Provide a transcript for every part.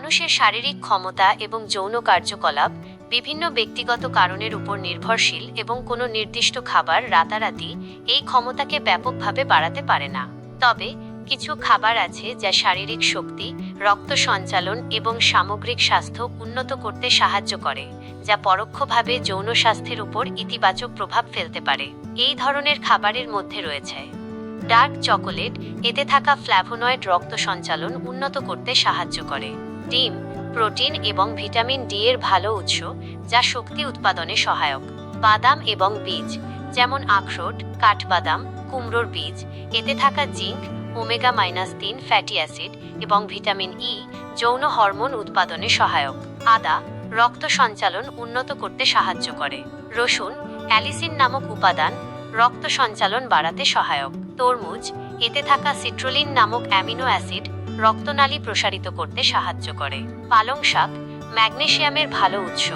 মানুষের শারীরিক ক্ষমতা এবং যৌন কার্যকলাপ বিভিন্ন ব্যক্তিগত কারণের উপর নির্ভরশীল এবং কোনো নির্দিষ্ট খাবার রাতারাতি এই ক্ষমতাকে ব্যাপকভাবে বাড়াতে পারে না। তবে, কিছু খাবার আছে যা শারীরিক শক্তি, রক্ত সঞ্চালন এবং সামগ্রিক স্বাস্থ্য উন্নত করতে সাহায্য করে, যা পরোক্ষভাবে যৌন স্বাস্থ্যের উপর ইতিবাচক প্রভাব ফেলতে পারে। এই ধরনের খাবারের মধ্যে রয়েছে ডার্ক চকোলেট, এতে থাকা ফ্ল্যাভোনয়েড রক্ত সঞ্চালন উন্নত করতে সাহায্য করে। ডিম, প্রোটিন এবং ভিটামিন ডি এর ভালো উৎস যা শক্তি উৎপাদনে সহায়ক। বাদাম এবং বীজ, যেমন আখরোট, কাঠবাদাম, কুমড়োর বীজ, এতে থাকা জিঙ্ক, ওমেগা মাইনাস তিন ফ্যাটি অ্যাসিড এবং ভিটামিন ই যৌন হরমোন উৎপাদনে সহায়ক। আদা, রক্ত সঞ্চালন উন্নত করতে সাহায্য করে। রসুন, অ্যালিসিন নামক উপাদান রক্ত সঞ্চালন বাড়াতে সহায়ক। তরমুজ, এতে থাকা সিট্রোলিন নামক অ্যামিনো অ্যাসিড রক্তনালী প্রসারিত করতে সাহায্য করে। পালং শাক ম্যাগনেসিয়ামের ভালো উৎস,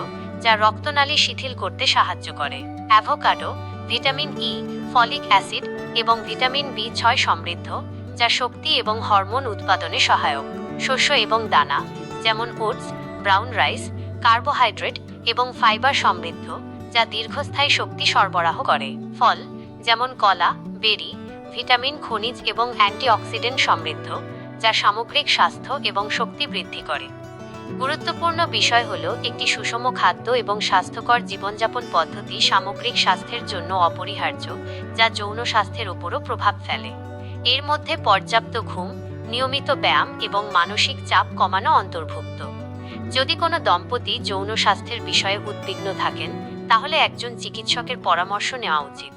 যা রক্তনালী শিথিল করতে সাহায্য করে। Avocado, vitamin E folic acid এবং ভিটামিন বি ছয় সমৃদ্ধ, যা শক্তি এবং হরমোন উৎপাদনে সহায়ক। শস্য এবং দানা, যেমন ওটস, ব্রাউন রাইস, কার্বোহাইড্রেট এবং ফাইবার সমৃদ্ধ, যা দীর্ঘস্থায়ী শক্তি সরবরাহ করে। ফল, যেমন কলা, বেরি, ভিটামিন, খনিজ এবং অ্যান্টিঅক্সিডেন্ট সমৃদ্ধ যা সামগ্রিক স্বাস্থ্য এবং শক্তি বৃদ্ধি করে। গুরুত্বপূর্ণ বিষয় হল একটি সুষম খাদ্য এবং স্বাস্থ্যকর জীবনযাপন পদ্ধতি সামগ্রিক স্বাস্থ্যের জন্য অপরিহার্য, যা যৌন স্বাস্থ্যের উপরও প্রভাব ফেলে। এর মধ্যে পর্যাপ্ত ঘুম, নিয়মিত ব্যায়াম এবং মানসিক চাপ কমানো অন্তর্ভুক্ত। যদি কোনো দম্পতি যৌন স্বাস্থ্যের বিষয়ে উদ্বিগ্ন থাকেন, তাহলে একজন চিকিৎসকের পরামর্শ নেওয়া উচিত।